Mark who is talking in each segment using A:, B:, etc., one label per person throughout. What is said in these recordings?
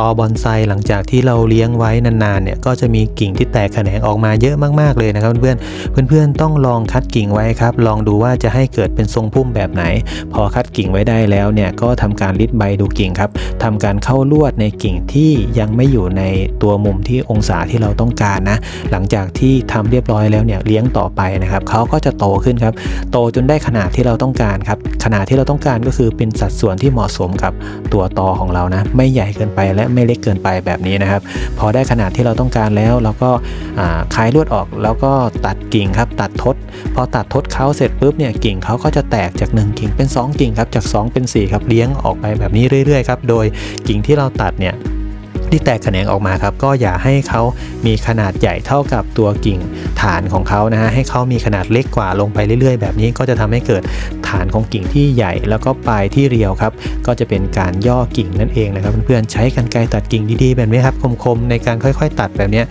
A: ตอบอนไซหลังจากที่เราเลี้ยงไว้นานๆเนี่ยก็จะมีกิ่งที่แตกแขนงออกมาเยอะมากๆเลยนะครับเพื่อนเพื่อนๆต้องลองคัดกิ่งไว้ครับ ลองดูว่าจะให้เกิดเป็นทรงพุ่มแบบไหน พอคัดกิ่งไว้ได้แล้วเนี่ยก็ทำการริดใบดูกิ่งครับทำการเข้าลวดในกิ่งที่ยังไม่อยู่ในตัวมุมที่องศาที่เราต้องการนะ หลังจากที่ทำเรียบร้อยแล้วเนี่ยเลี้ยงต่อไปนะครับเขาก็จะโตขึ้นครับ โตจนได้ขนาดที่เราต้องการครับ ขนาดที่เราต้องการก็คือเป็นสัดส่วนที่เหมาะสมกับตัวตอของเรานะ ไม่ใหญ่เกินไปและไม่เล็กเกินไปแบบนี้นะครับ พอได้ขนาดที่เราต้องการแล้วเราก็อ่าคลายลวดออกแล้วก็ตัดกิ่งครับตัดทด พอตัดทดเขาเสร็จปุ๊บเนี่ยกิ่งเขาก็จะแตกจาก 1 กิ่งเป็น 2 กิ่งครับจาก 2 เป็น 4 ครับเลี้ยงออกไปแบบนี้เรื่อยๆครับโดยกิ่งที่เราตัดเนี่ยที่แตกแขนงออกมาครับก็อย่าให้เขามีขนาดใหญ่เท่ากับตัวกิ่งฐานของเขานะฮะให้เขามีขนาดเล็กกว่าลงไปเรื่อยๆ แบบนี้ก็จะทำให้เกิด ฐานของกิ่งที่ใหญ่แล้วก็ปลายที่เรียวครับ ก็จะเป็นการย่อกิ่งนั่นเองนะครับเพื่อนๆใช้กันไกรตัดกิ่งดีๆแบบนี้ครับคมๆในการค่อยๆ ตัดแบบนี้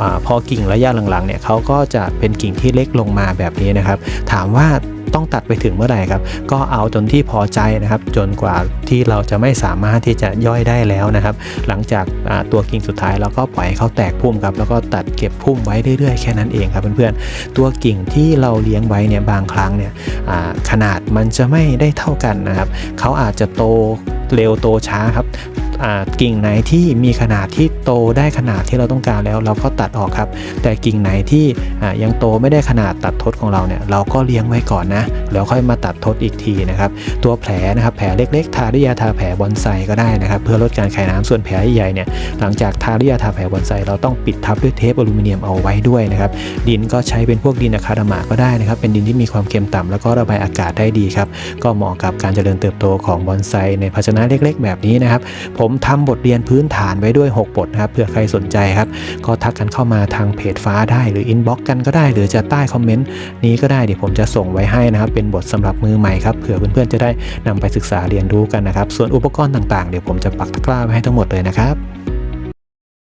A: อพอกิ่งระยะหลังๆเนี่ยเขาก็จะเป็นกิ่งที่เล็กลงมาแบบนี้นะครับ ถามว่า ต้องตัดไปถึงเมื่อไหร่ครับ ก็เอาจนที่พอใจนะครับ จนกว่าที่เราจะไม่สามารถที่จะย่อยได้แล้วนะครับ หลังจากตัวกิ่งสุดท้ายเราก็ปล่อยให้เขาแตกพุ่มครับ แล้วก็ตัดเก็บพุ่มไว้เรื่อยๆแค่นั้นเองครับเพื่อนๆ ตัวกิ่งที่เราเลี้ยงไว้เนี่ยบางครั้งเนี่ยขนาดมันจะไม่ได้เท่ากันนะครับ เขาอาจจะโตเร็วโตช้าครับ กิ่งไหนที่มีขนาดที่โตได้ขนาดที่เราต้องการแล้ว เราก็ตัดออกครับ แต่กิ่งไหนที่ยังโตไม่ได้ขนาดตัดทดของเราเนี่ยเราก็เลี้ยงไว้ก่อนนะแล้วค่อยมาตัดทดอีกทีนะครับ ตัวแผลนะครับแผลเล็กๆ ทาด้วยยาทาแผลบอนไซก็ได้นะครับ เพื่อลดการคายน้ำส่วนแผลใหญ่เนี่ยหลังจากทาด้วยยาทาแผลบอนไซเราต้องปิดทับด้วยเทปอลูมิเนียมเอาไว้ด้วยนะครับดินก็ใช้เป็นพวกดินอะคาดามาก็ได้นะครับ เป็นดินที่มีความเค็มต่ำแล้วก็ระบายอากาศได้ดีครับก็เหมาะกับการเจริญเติบโตของบอนไซในภาชนะเล็ก ๆ แบบนี้นะครับ ผมทำบทเรียนพื้นฐานไว้ด้วย 6 บทนะครับเผื่อใครสนใจครับ ก็ทักกันเข้ามาทางเพจฟ้าได้หรืออินบ็อกกันก็ได้ หรือจะใต้คอมเมนต์นี้ก็ได้เดี๋ยวผมจะส่งไว้ให้นะครับ เป็นบทสำหรับมือใหม่ครับเผื่อเพื่อนๆจะได้นำไปศึกษาเรียนรู้กันนะครับ ส่วนอุปกรณ์ต่างๆ เดี๋ยวผมจะปักตะกร้าไว้ให้ทั้งหมดเลยนะครับ